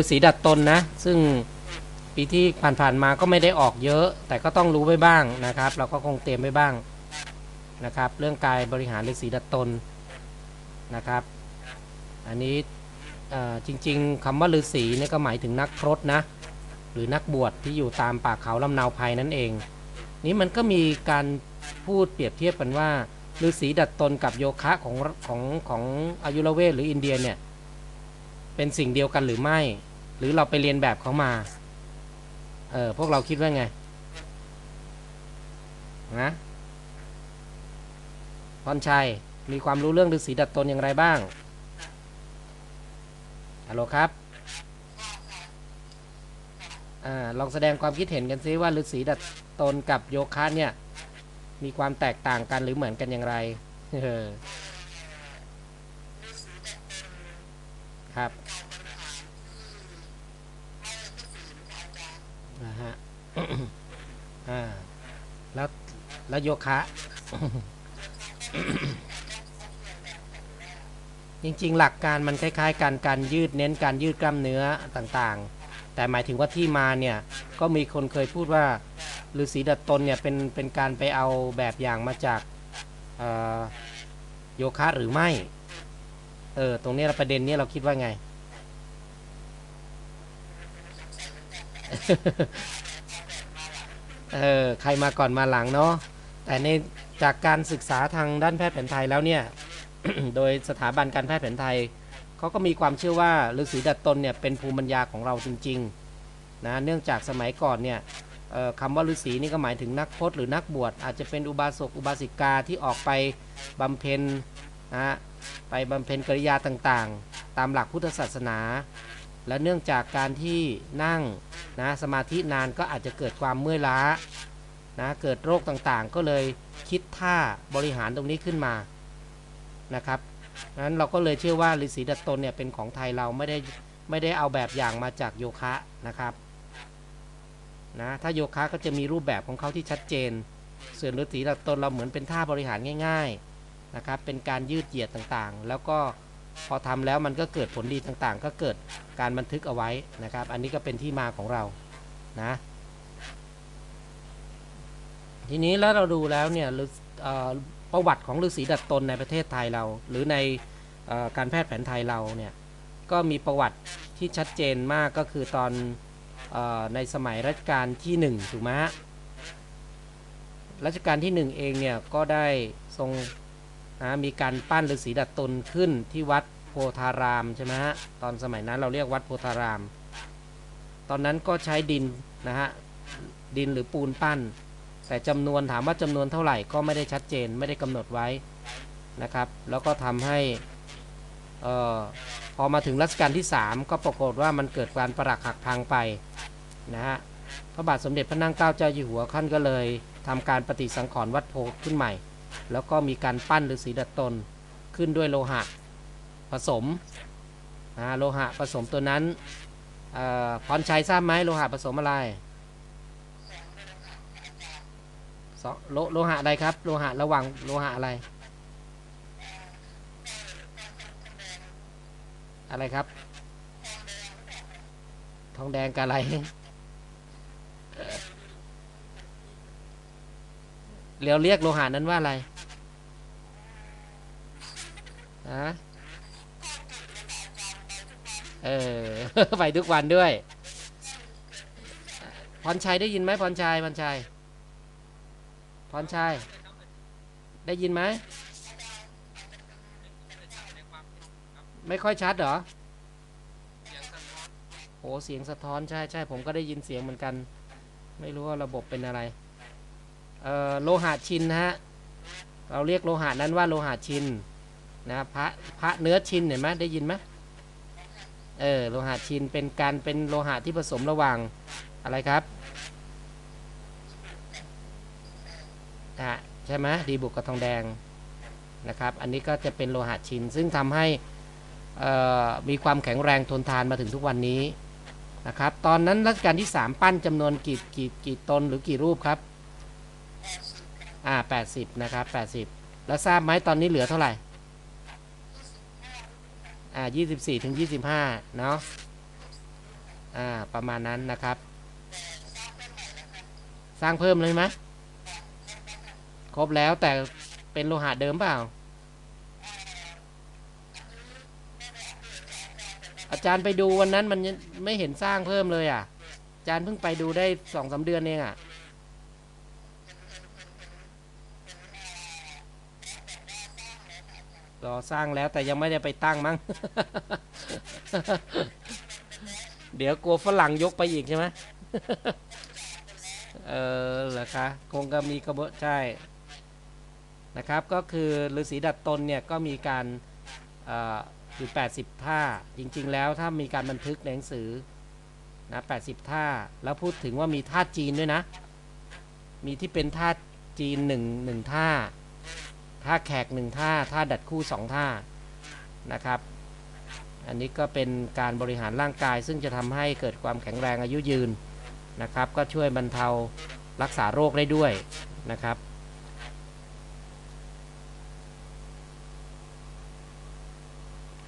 ฤษีดัดตนนะ ซึ่งปีที่ผ่านๆมาก็ไม่ได้ออกเยอะ แต่ก็ต้องรู้ไว้บ้างนะครับ เราก็คงเตรียมไว้บ้างนะครับ เรื่องกายบริหารฤาษีดัดตนนะครับ อันนี้จริง ๆคำว่าฤาษีนี่ก็หมายถึงนักพรตนะ หรือนักบวชที่อยู่ตามป่าเขาลำนาวภัยนั่นเอง นี้มันก็มีการพูดเปรียบเทียบกันว่าฤาษีดัดตนกับโยคะของของของอายุรเวทหรืออินเดียเนี่ย เป็นสิ่งเดียวกันหรือไม่ หรือเราไปเรียนแบบเขามา เออพวกเราคิดว่าไงนะพรชัย มีความรู้เรื่องฤาษีดัดตนอย่างไรบ้างฮัลโหลครับอ่าลองแสดงความคิดเห็นกันซิว่าฤาษีดัดตนกับโยคะเนี่ย มีความแตกต่างกันหรือเหมือนกันอย่างไร เออครับนะฮะ อ่าแล้ว แล้วโยคะ จริงๆ หลักการมันคล้ายๆกันการยืดเน้นการยืดกล้ามเนื้อต่างๆ แต่หมายถึงว่าที่มาเนี่ย ก็มีคนเคยพูดว่าฤาษีดัดตนเนี่ยเป็นเป็นการไปเอาแบบอย่างมาจากโยคะหรือไม่ เออ ตรงนี้เราประเด็นนี้เราคิดว่าไง เออ ใครมาก่อนมาหลังเนาะ แต่ในจากการศึกษาทางด้านแพทย์แผนไทยแล้วเนี่ยโดยสถาบันการแพทย์แผนไทยเขาก็มีความเชื่อว่าฤาษีดัดตนเนี่ยเป็นภูมิปัญญาของเราจริงๆนะเนื่องจากสมัยก่อนเนี่ยคำว่าฤาษีนี่ก็หมายถึงนักพจน์หรือนักบวชอาจจะเป็นอุบาสกอุบาสิกาที่ออกไปบำเพ็ญนะไปบำเพ็ญกิริยาต่างๆ ตามหลักพุทธศาสนา และเนื่องจากการที่นั่งนะสมาธินานก็อาจจะเกิดความเมื่อยล้า นะเกิดโรคต่างๆ ก็เลยคิดท่าบริหารตรงนี้ขึ้นมานะครับนั้นเราก็เลยเชื่อว่าฤาษีดัดตนเนี่ยเป็นของไทยเราไม่ได้ไม่ได้เอาแบบอย่างมาจากโยคะนะครับนะถ้าโยคะก็จะมีรูปแบบของเขาที่ชัดเจน ส่วนฤาษีดัดตนเราเหมือนเป็นท่าบริหารง่ายๆนะครับเป็นการยืดเหยียดต่างๆ แล้วก็พอทำแล้วมันก็เกิดผลดีต่างๆ ก็เกิดการบันทึกเอาไว้นะครับ อันนี้ก็เป็นที่มาของเรานะ ทีนี้แล้วเราดูแล้วเนี่ยประวัติของฤาษีดัดตนในประเทศไทยเรา หรือในอการแพทย์แผนไทยเราเนี่ยก็มีประวัติที่ชัดเจนมากก็คือตอนอในสมัยรัชกาลที่หนึ่งถูกไหมฮะรัชกาลที่หนึ่งเองเนี่ยก็ได้ทรงนะมีการปั้นฤาษีดัดตนขึ้นที่วัดโพธารามใช่ไหมฮะตอนสมัยนั้นเราเรียกวัดโพธาราม ตอนนั้นก็ใช้ดินนะฮะดินหรือปูนปั้น แต่จำนวนถามว่าจำนวนเท่าไหร่ก็ไม่ได้ชัดเจนไม่ได้กำหนดไว้นะครับ แล้วก็ทำให้เออพอมาถึงรัชกาลที่ 3 ก็ปรากฏว่ามันเกิดการประหลักหักพังไปนะฮะพระบาทสมเด็จพระนั่งเกล้าเจ้าอยู่หัวท่านก็เลยทำการปฏิสังขรณ์วัดโพธิ์ขึ้นใหม่ แล้วก็มีการปั้นฤาษีดัดตนขึ้นด้วยโลหะผสมนะโลหะผสมตัวนั้นเอ่อพรชัยทราบไหมโลหะผสมอะไร สองโลโลหะอะไรครับ โลหะระหว่างโลหะอะไร อะไรครับ ทองแดงกับอะไร เราเรียกโลหะนั้นว่าอะไรฮะเออไปทุกวันด้วย พรชัยได้ยินไหมพรชัยพรชัย พรชัย ได้ยินไหม ไม่ค่อยชัดเหรอโหเสียงสะท้อนใช่ใช่ผมก็ได้ยินเสียงเหมือนกัน ไม่รู้ว่าระบบเป็นอะไร เอ่อโลหะชินฮะ เราเรียกโลหะนั้นว่าโลหะชินนะพระพระเนื้อชินเห็นไหมได้ยินไหมเออโลหะชินเป็นการเป็นโลหะที่ผสมระหว่างอะไรครับ นะฮะใช่ไหมดีบุกกับทองแดงนะครับ อันนี้ก็จะเป็นโลหะชิน ซึ่งทำให้มีความแข็งแรงทนทานมาถึงทุกวันนี้นะครับ ตอนนั้นรัชกาลที่ 3 ปั้นจำนวนกี่กี่กี่ตนหรือกี่รูปครับอ่า80นะครับ80แล้วทราบไหมตอนนี้เหลือเท่าไหร่อ่า24ถึง25เนาะอ่าประมาณนั้นนะครับ สร้างเพิ่มเลยไหม ครบแล้วแต่เป็นโลหะเดิมเปล่า อาจารย์ไปดูวันนั้นมันไม่เห็นสร้างเพิ่มเลยอะ อาจารย์เพิ่งไปดูได้สองสาเดือนเองอะรอสร้างแล้วแต่ยังไม่ได้ไปตั้งมั้ง เดี๋ยวกลัวฝรั่งยกไปอีกใช่ไหมเออเหรอคะ คงก็มีกระบวนใช่ นะครับก็คือฤาษีดัดตนเนี่ยก็มีการอ่ออยู่ 80 ท่า จริงๆ แล้วถ้ามีการบันทึกในหนังสือนะ80 ท่า แล้วพูดถึงว่ามีท่าจีนด้วยนะ มีที่เป็นท่าจีนหนึ่งหนึ่งท่า ท่าแขกหนึ่งท่า ท่าดัดคู่สองท่านะครับ อันนี้ก็เป็นการบริหารร่างกาย ซึ่งจะทำให้เกิดความแข็งแรงอายุยืนนะครับ ก็ช่วยบรรเทารักษาโรคได้ด้วยนะครับ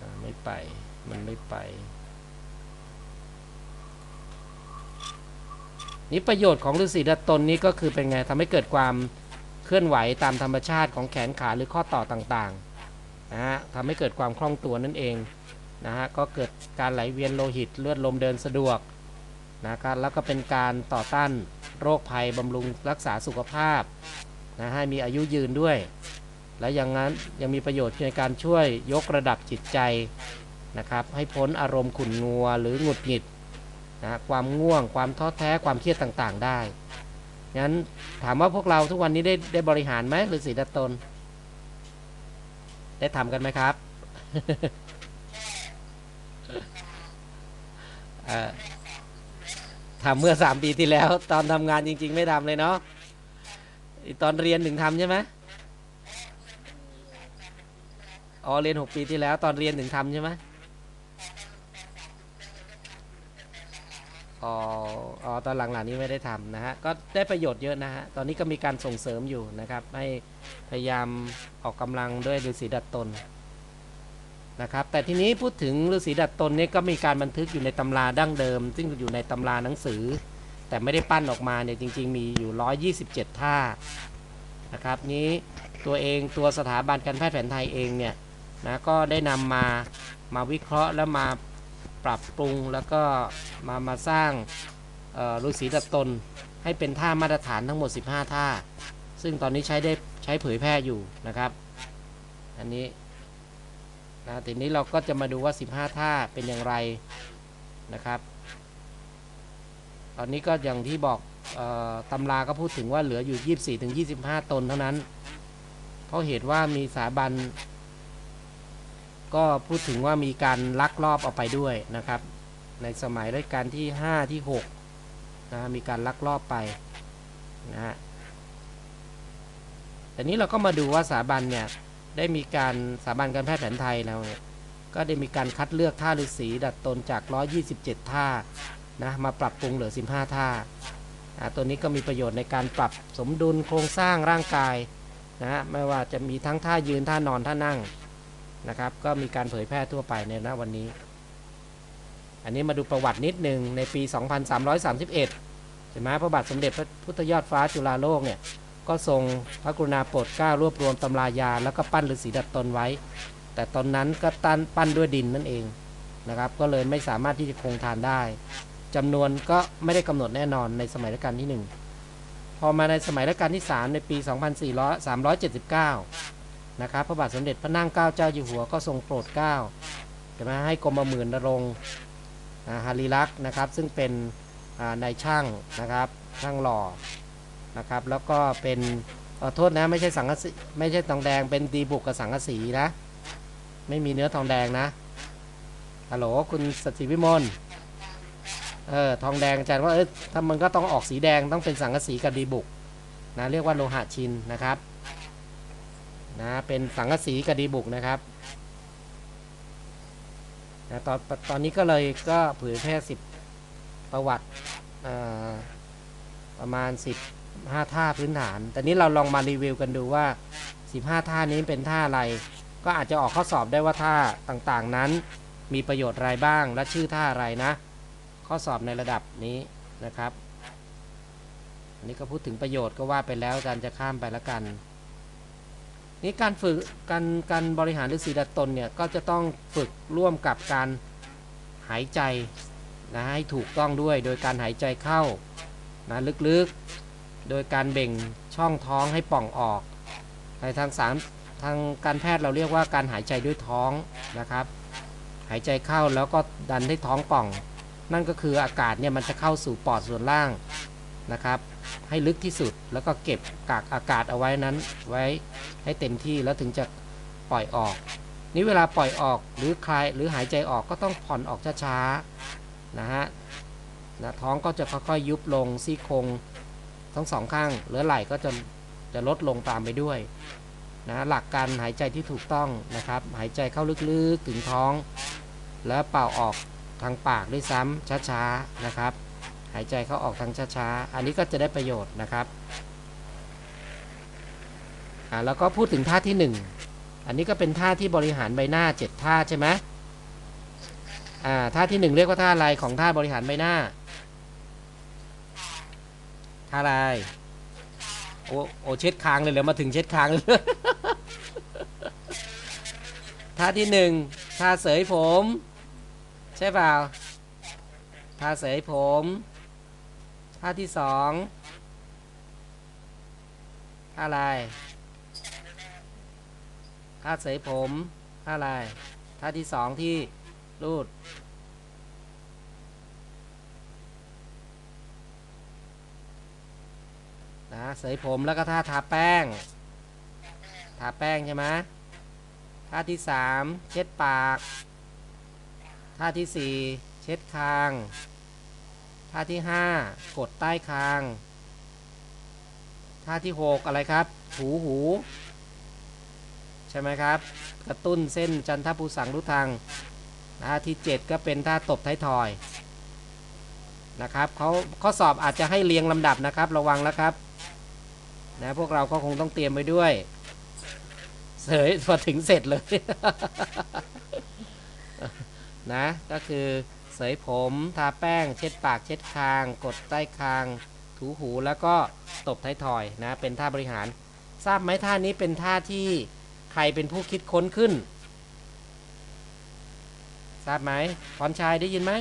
อ่าไม่ไป มัน ไป นี่ประโยชน์ของฤาษีดัดตนนี้ก็คือเป็นไงทำให้เกิดความเคลื่อนไหวตามธรรมชาติของแขนขาหรือข้อต่อต่างๆนะฮะทำให้เกิดความคล่องตัวนั่นเองนะฮะก็เกิดการไหลเวียนโลหิตเลือดลมเดินสะดวกนะครับแล้วก็เป็นการต่อต้านโรคภัยบำรุงรักษาสุขภาพนะให้มีอายุยืนด้วย และอย่างนั้นยังมีประโยชน์ในการช่วยยกระดับจิตใจ นะครับให้พ้นอารมณ์ขุ่นงัวหรือหงุดหงิดนะความง่วง ความท้อแท้ความเครียดต่างๆ ได้งั้นถามว่าพวกเราทุกวันนี้ได้ได้บริหารไหมหรือสีดัดตน ได้ทำกันไหมครับทำเมื่อสามปีที่แล้ว ตอนทำงานจริง ๆ ไม่ทำเลยเนาะตอนเรียนถึงทำใช่ไหมอ๋อเรียนหกปีที่แล้ว ตอนเรียนถึงทำใช่ไหม อ๋ออ๋อตอนหลังๆนี้ไม่ได้ทำนะฮะ ก็ได้ประโยชน์เยอะนะฮะ ตอนนี้ก็มีการส่งเสริมอยู่นะครับ ให้พยายามออกกำลังด้วยฤาษีดัดตนนะครับ แต่ทีนี้พูดถึงฤาษีดัดตนเนี่ยก็มีการบันทึกอยู่ในตำราดั้งเดิม ซึ่งอยู่ในตำราหนังสือ แต่ไม่ได้ปั้นออกมาเนี่ยจริง ๆ มีอยู่ 127 ท่านะครับนี้ตัวเองตัวสถาบันการแพทย์แผนไทยเองเนี่ยนะก็ได้นำมามาวิเคราะห์แล้วมา ปรับปรุงแล้วก็มามาสร้างเอ่อฤาษีดัดตนให้เป็นท่ามาตรฐานทั้งหมด 15 ท่า ซึ่งตอนนี้ใช้ได้ใช้เผยแพร่อยู่นะครับ อันนี้นะทีนี้เราก็จะมาดูว่า 15 ท่าเป็นอย่างไรนะครับ ตอนนี้ก็อย่างที่บอกออตำราก็พูดถึงว่าเหลืออยู่ 24-25 ตนเท่านั้น เพราะเหตุว่ามีสาบัน ก็พูดถึงว่ามีการลักลอบเอาไปด้วยนะครับ ในสมัยรัชกาลที่ 5 ที่6นะมีการลักลอบไปนะฮะแต่นี้เราก็มาดูว่าสถาบันเนี่ยได้มีการสถาบันการแพทย์แผนไทยเราเนี่ยก็ได้มีการคัดเลือกท่าฤาษีดัดตนจาก 127 ท่านะมาปรับปรุงเหลือ 15 ท่าอ่าตัวนี้ก็มีประโยชน์ในการปรับสมดุลโครงสร้างร่างกายนะฮะไม่ว่าจะมีทั้งท่ายืนท่านอนท่านั่ง นะครับ ก็มีการเผยแพร่ทั่วไปในณวันนี้ อันนี้มาดูประวัตินิดหนึ่งในปี 2331ใช่ไหมพระบาทสมเด็จพระพุทธยอดฟ้าจุฬาโลกเนี่ยก็ทรงพระกรุณาโปรดเกล้ารวบรวมตำรายา แล้วก็ปั้นฤาษีดัดตนไว้ แต่ตอนนั้นก็ตันปั้นด้วยดินนั่นเองนะครับ ก็เลยไม่สามารถที่จะคงทานได้จำนวนก็ไม่ได้กำหนดแน่นอนในสมัยรัชกาลที่ 1 พอมาในสมัยรัชกาลที่ 3 ในปี 2479 นะครับพระบาทสมเด็จพระนั่งเกล้าเจ้าอยู่หัวก็ทรงโปรดเกล้าใช่ไหมให้กรมหมื่นนรงฮาริลักษ์นะครับ ซึ่งเป็นนายช่างนะครับช่างหล่อนะครับ แล้วก็เป็นเอ่อโทษนะไม่ใช่สังกะสีไม่ใช่ทองแดงเป็นดีบุกกับสังกะสีนะ ไม่มีเนื้อทองแดงนะฮัลโหลคุณสตรีวิมลเออทองแดงอาจารย์ว่าเออถ้ามันก็ต้องออกสีแดงต้องเป็นสังกะสีกับดีบุกนะเรียกว่าโลหะชินนะครับ นะเป็นสังกะสีกับดีบุกนะครับนะตอนตอนนี้ก็เลยก็เผยแพร่สิบประวัติประมาณ 15 ท่าพื้นฐาน แต่นี้เราลองมารีวิวกันดูว่า 15 ท่านี้เป็นท่าอะไร ก็อาจจะออกข้อสอบได้ว่าท่าต่างๆนั้น มีประโยชน์อะไรบ้าง และชื่อท่าอะไรนะ ข้อสอบในระดับนี้นะครับ อันนี้ก็พูดถึงประโยชน์ก็ว่าไปแล้วอาจารย์จะข้ามไปแล้วกัน นี่การฝึกการการบริหารฤาษีดัดตนเนี่ยก็จะต้องฝึกร่วมกับการหายใจนะให้ถูกต้องด้วย โดยการหายใจเข้านะลึกๆ โดยการเบ่งช่องท้องให้ป่องออกในทางสามทางการแพทย์เราเรียกว่าการหายใจด้วยท้องนะครับ หายใจเข้าแล้วก็ดันให้ท้องป่อง นั่นก็คืออากาศเนี่ยมันจะเข้าสู่ปอดส่วนล่างนะครับ ให้ลึกที่สุด แล้วก็เก็บกากอากาศเอาไว้นั้นไว้ให้เต็มที่แล้วถึงจะปล่อยออก นี่เวลาปล่อยออกหรือคลายหรือหายใจออกก็ต้องผ่อนออกช้าๆนะฮะนะท้องก็จะค่อยๆยุบลงซี่โครงทั้งสองข้างเหลือไหล่ก็จะจะลดลงตามไปด้วยนะหลักการหายใจที่ถูกต้องนะครับ หายใจเข้าลึกๆถึงท้อง แล้วเป่าออกทางปากด้วยซ้ำช้าๆนะครับ หายใจเข้าออกทางช้าๆ อันนี้ก็จะได้ประโยชน์นะครับแล้วก็พูดถึงท่าที่ 1 อันนี้ก็เป็นท่าที่บริหารใบหน้า 7 ท่าใช่ไหมอ่าท่าที่ 1 เรียกว่าท่าอะไรของท่าบริหารใบหน้า ท่าอะไร โอโอเช็ดคางเลยเหรอมาถึงเช็ดคางเลยท่าที่หนึ่งท่าเสยผม ใช่เปล่าท่าเสยผม ท่าที่สองท่าอะไรท่าเสยผมท่าอะไรท่าที่สองที่รูด นะเสยผมแล้วก็ท่าทาแป้ง ทาแป้งใช่ไหมท่าที่สามเช็ดปาก ท่าที่สี่เช็ดคาง ท่าที่ห้ากดใต้คาง ท่าที่หกอะไรครับ หูหู ใช่ไหมครับ กระตุ้นเส้นจันทภูสังรุทางท่าที่เจ็ดก็เป็นท่าตบท้ายทอยนะครับเขาข้อสอบอาจจะให้เรียงลำดับนะครับระวังแล้วครับนะพวกเราก็คงต้องเตรียมไว้ด้วย เสยพอถึงเสร็จเลยนะก็คือ เสยผม ทาแป้ง เช็ดปากเช็ดคาง กดใต้คาง ถูหูแล้วก็ตบท้ายทอยนะเป็นท่าบริหาร ทราบไหมท่านี้เป็นท่าที่ใครเป็นผู้คิดค้นขึ้น ทราบไหมพรชัยได้ยินไหม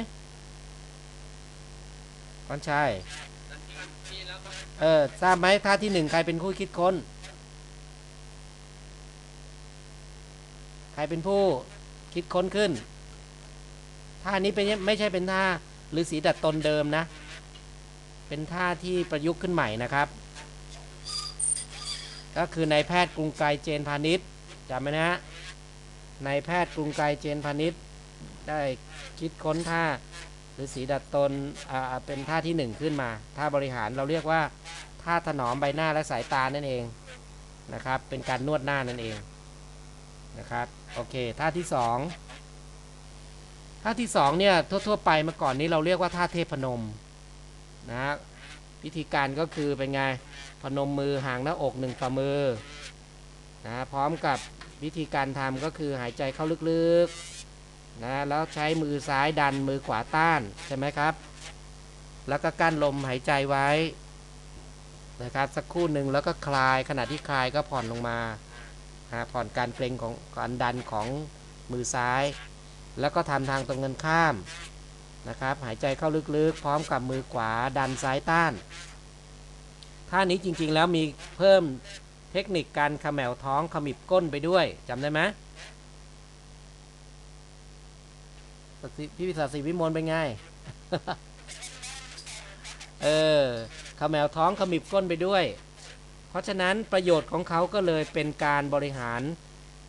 พรชัยเออทราบไหมท่าที่หนึ่งใครเป็นผู้คิดค้น ใครเป็นผู้คิดค้นขึ้น ท่านี้เป็นไม่ใช่เป็นท่าฤาษีดัดตนเดิมนะ เป็นท่าที่ประยุกต์ขึ้นใหม่นะครับ ก็คือนายแพทย์กรุงไกรเจนพาณิชย์จำไหมนะฮะนายแพทย์กรุงไกรเจนพาณิชย์ได้คิดค้นท่าฤาษีดัดตนเป็นท่าที่หนึ่งขึ้นมา ท่าบริหารเราเรียกว่าท่าถนอมใบหน้าและสายตานั่นเองนะครับ เป็นการนวดหน้านั่นเองนะครับ โอเค ท่าที่สอง ท่าที่สองเนี่ยทั่วๆไปเมื่อก่อนนี้เราเรียกว่าท่าเทพนมนะวิธีการก็คือเป็นไงพนมมือห่างหน้าอกหนึ่งฝ่ามือนะพร้อมกับวิธีการทำก็คือหายใจเข้าลึกๆนะแล้วใช้มือซ้ายดันมือขวาต้านใช่ไหมครับ แล้วก็กั้นลมหายใจไว้นะครับสักครู่หนึ่งแล้วก็คลายขณะที่คลายก็ผ่อนลงมาฮะผ่อนการเกร็งของการดันของมือซ้าย แล้วก็ทำทางตรงกันข้ามนะครับหายใจเข้าลึกๆ พร้อมกับมือขวาดันซ้ายต้านท่านี้จริงๆแล้วมีเพิ่มเทคนิคการขมแมวท้องขมิบก้นไปด้วยจำได้ไหมพี่วิศาสีวิมลเป็นไง เออขมแมวท้องขมิบก้นไปด้วย เพราะฉะนั้นประโยชน์ของเขาก็เลยเป็นการบริหาร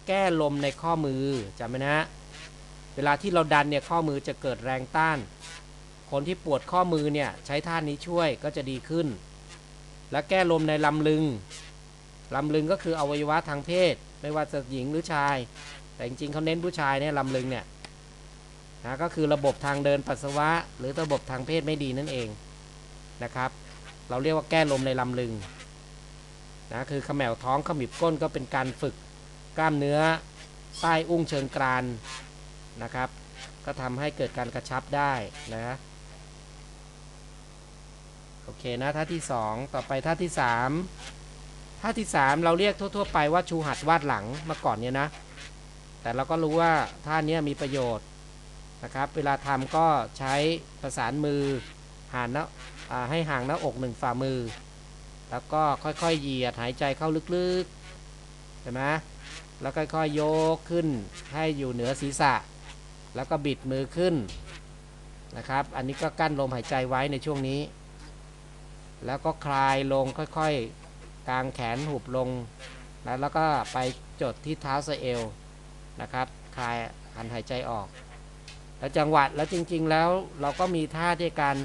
แก้ลมในข้อมือจำไหมนะ เวลาที่เราดันเนี่ยข้อมือจะเกิดแรงต้าน คนที่ปวดข้อมือเนี่ยใช้ท่านี้ช่วยก็จะดีขึ้น และแก้ลมในลำลึงลำลึงก็คืออวัยวะทางเพศ ไม่ว่าจะหญิงหรือชาย แต่จริงๆเขาเน้นผู้ชายเนี่ยลำลึงเนี่ยนะก็คือระบบทางเดินปัสสาวะ หรือระบบทางเพศไม่ดีนั่นเองนะครับ เราเรียกว่าแก้ลมในลำลึงนะคือขมแมวท้องขมิบก้นก็เป็นการฝึกกล้ามเนื้อใต้อุ้งเชิงกราน นะครับ ก็ทำให้เกิดการกระชับได้นะโอเคนะท่าที่สองต่อไปท่าที่สามท่าที่สามเราเรียกทั่ว ๆ ไปว่าชูหัดวาดหลังเมื่อก่อนเนี่ยนะ แต่เราก็รู้ว่าท่านี้มีประโยชน์นะครับ เวลาทำก็ใช้ประสานมือห่างหน้าอ่าให้ห่างหน้าอกหนึ่งฝ่ามือ แล้วก็ค่อยๆเหยียดหายใจเข้าลึกๆเห็นไหมแล้วค่อยๆยกขึ้นให้อยู่เหนือศีรษะ แล้วก็บิดมือขึ้นนะครับ อันนี้ก็กั้นลมหายใจไว้ในช่วงนี้ แล้วก็คลายลงค่อยๆ กางแขนหุบลงนะแล้วก็ไปจดที่เท้าสะเอวนะครับ คลายหันหายใจออก แล้วจังหวะแล้วจริงๆแล้วเราก็มีท่าที่การ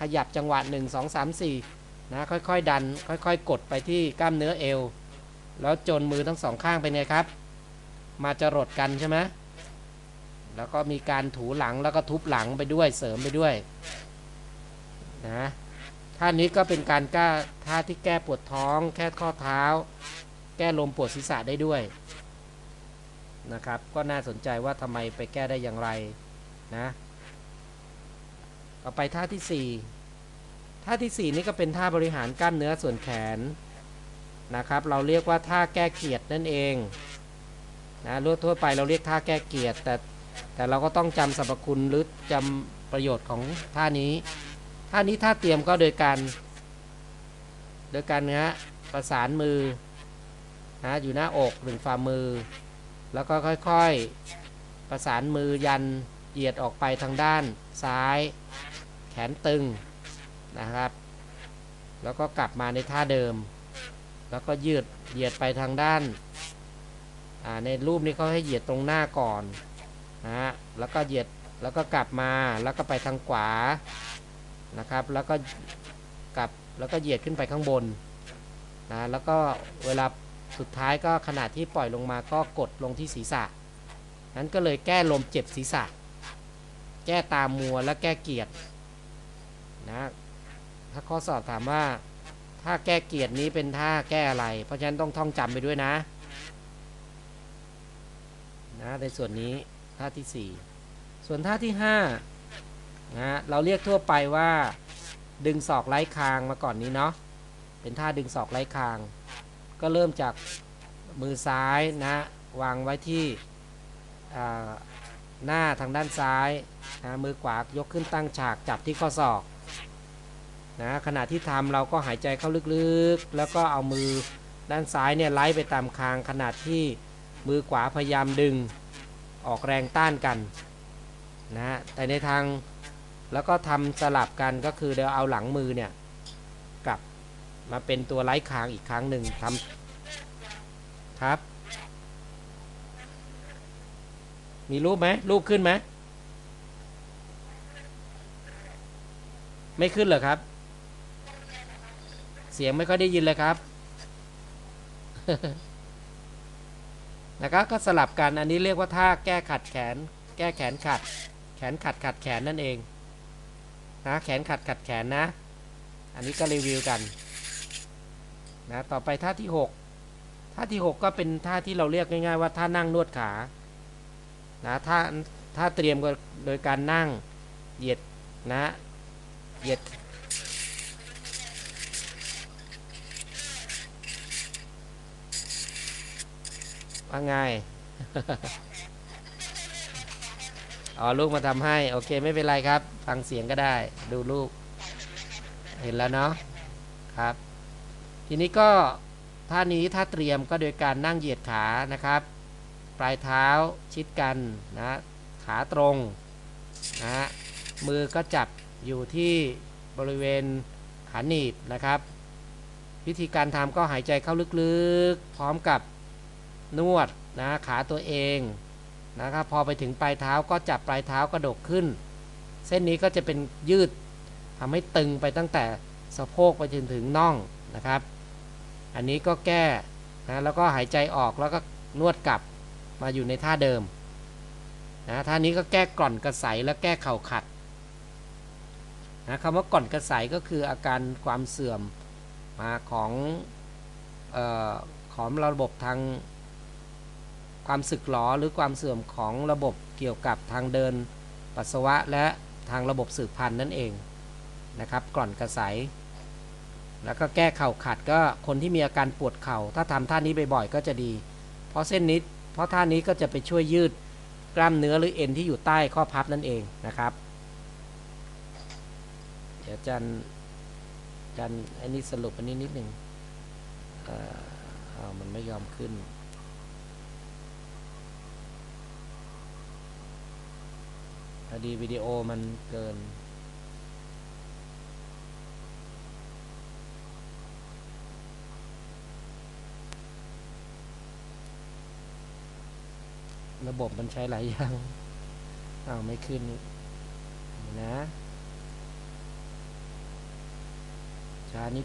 ขยับจังหวะ 1 2 3 4นะค่อยๆ ดัน ค่อยๆ กดไปที่กล้ามเนื้อเอว แล้วจนมือทั้งสองข้างเป็นไงครับ มาจรดกันใช่ไหม แล้วก็มีการถูหลังแล้วก็ทุบหลังไปด้วยเสริมไปด้วยนะท่านี้ก็เป็นการก้าท่าที่แก้ปวดท้องแค่ข้อเท้า แก้ลมปวดศีรษะได้ด้วยนะครับ ก็น่าสนใจว่าทำไมไปแก้ได้อย่างไรนะต่อไปท่าที่ 4 ท่าทีสี่4 นี่ก็เป็นท่าบริหารกล้ามเนื้อส่วนแขนนะครับ เราเรียกว่าท่าแก้เกียรตินั่นเองนะรุ่ทั่วไปเราเรียกท่าแก้เกียรติแต่ แต่เราก็ต้องจำสรรพคุณหรือจำประโยชน์ของท่านี้ ท่านี้ท่าเตรียมก็โดยการ โดยการนะประสานมือนะอยู่หน้าอกหนึ่งฝ่ามือ แล้วก็ค่อยๆ ประสานมือยันเหยียดออกไปทางด้านซ้าย แขนตึงนะครับ แล้วก็กลับมาในท่าเดิม แล้วก็ยืดเหยียดไปทางด้านในรูปนี้เขาให้เหยียดตรงหน้าก่อน ฮะแล้วก็เหยียดแล้วก็กลับมาแล้วก็ไปทางขวานะครับ แล้วก็กลับแล้วก็เหยียดขึ้นไปข้างบนนะแล้วก็เวลาสุดท้ายก็ขณะที่ปล่อยลงมาก็กดลงที่ศีรษะ นั้นก็เลยแก้ลมเจ็บศีรษะ แก้ตามมัวและแก้เกียรตินะถ้าข้อสอบถามว่าถ้าแก้เกียรตินี้เป็นท่าแก้อะไร เพราะฉะนั้นต้องท่องจำไปด้วยนะนะในส่วนนี้ ท่าที่ 4 ส่วนท่าที่5นะเราเรียกทั่วไปว่าดึงศอกไร้คางมาก่อนนี้เนาะเป็นท่าดึงศอกไร้คาง ก็เริ่มจากมือซ้ายนะวางไว้ที่หน้าทางด้านซ้ายนะมือขวายกขึ้นตั้งฉากจับที่ข้อศอกนะขณะที่ทำเราก็หายใจเข้าลึกๆ แล้วก็เอามือด้านซ้ายเนี่ยไล่ไปตามคางขณะที่มือขวาพยายามดึง ออกแรงต้านกันนะแต่ในทางแล้วก็ทำสลับกันก็คือเดี๋ยวเอาหลังมือเนี่ยกลับมาเป็นตัวไล่คางอีกครั้งหนึ่งทำครับ มีรูปไหมรูปขึ้นไหมไม่ขึ้นเหรอครับ เสียงไม่ค่อยได้ยินเลยครับ นะครับก็สลับกันอันนี้เรียกว่าท่าแก้ขัดแขน แก้แขนขัด แขนขัดขัดแขนนั่นเองนะแขนขัดขัดแขนนะ อันนี้ก็รีวิวกันนะต่อไปท่าที่ 6 ท่าที่ 6 ก็เป็นท่าที่เราเรียกง่ายๆว่าท่านั่งนวดขานะท่าท่าเตรียมก็โดยการนั่งเหยียดนะเหยียด ว่าไงอ๋อลูกมาทำให้ โอเคไม่เป็นไรครับ ฟังเสียงก็ได้ ดูลูก เห็นแล้วเนาะครับ ทีนี้ก็ท่านี้ถ้าเตรียมก็โดยการนั่งเหยียดขานะครับ ปลายเท้าชิดกันนะขาตรงนะมือก็จับอยู่ที่บริเวณขาหนีบนะครับ วิธีการทำก็หายใจเข้าลึกๆ พร้อมกับ นวดนะขาตัวเองนะครับพอไปถึงปลายเท้าก็จับปลายเท้ากระดกขึ้น เส้นนี้ก็จะเป็นยืดทำให้ตึงไปตั้งแต่สะโพกไปจนถึงน่องนะครับ อันนี้ก็แก้นะแล้วก็หายใจออกแล้วก็นวดกลับมาอยู่ในท่าเดิมนะท่านี้ก็แก้กร่อนกระใสและแก้เข่าขัดนะคำว่ากร่อนกระใสก็คืออาการความเสื่อมมาของออของระบบทาง ความสึกหรอหรือความเสื่อมของระบบเกี่ยวกับทางเดิน ปัสสาวะและทางระบบสืบพันธุ์นั่นเองนะครับกร่อนกระใสแล้วก็แก้เข่าขัดก็คนที่มีอาการปวดเข่า ถ้าทำท่านี้บ่อยๆก็จะดี เพราะเส้นนี้เพราะท่านี้ก็จะไปช่วยยืดกล้ามเนื้อหรือเอ็นที่อยู่ใต้ข้อพับนั่นเองนะครับ เดี๋ยวจันจันอันนี้สรุปอันนี้นิดหนึ่งเอ่อเอามันไม่ยอมขึ้น พอ ดีวิดีโอมันเกิน ระบบมันใช้หลายอย่างอ้าวไม่ขึ้นนะช้านิด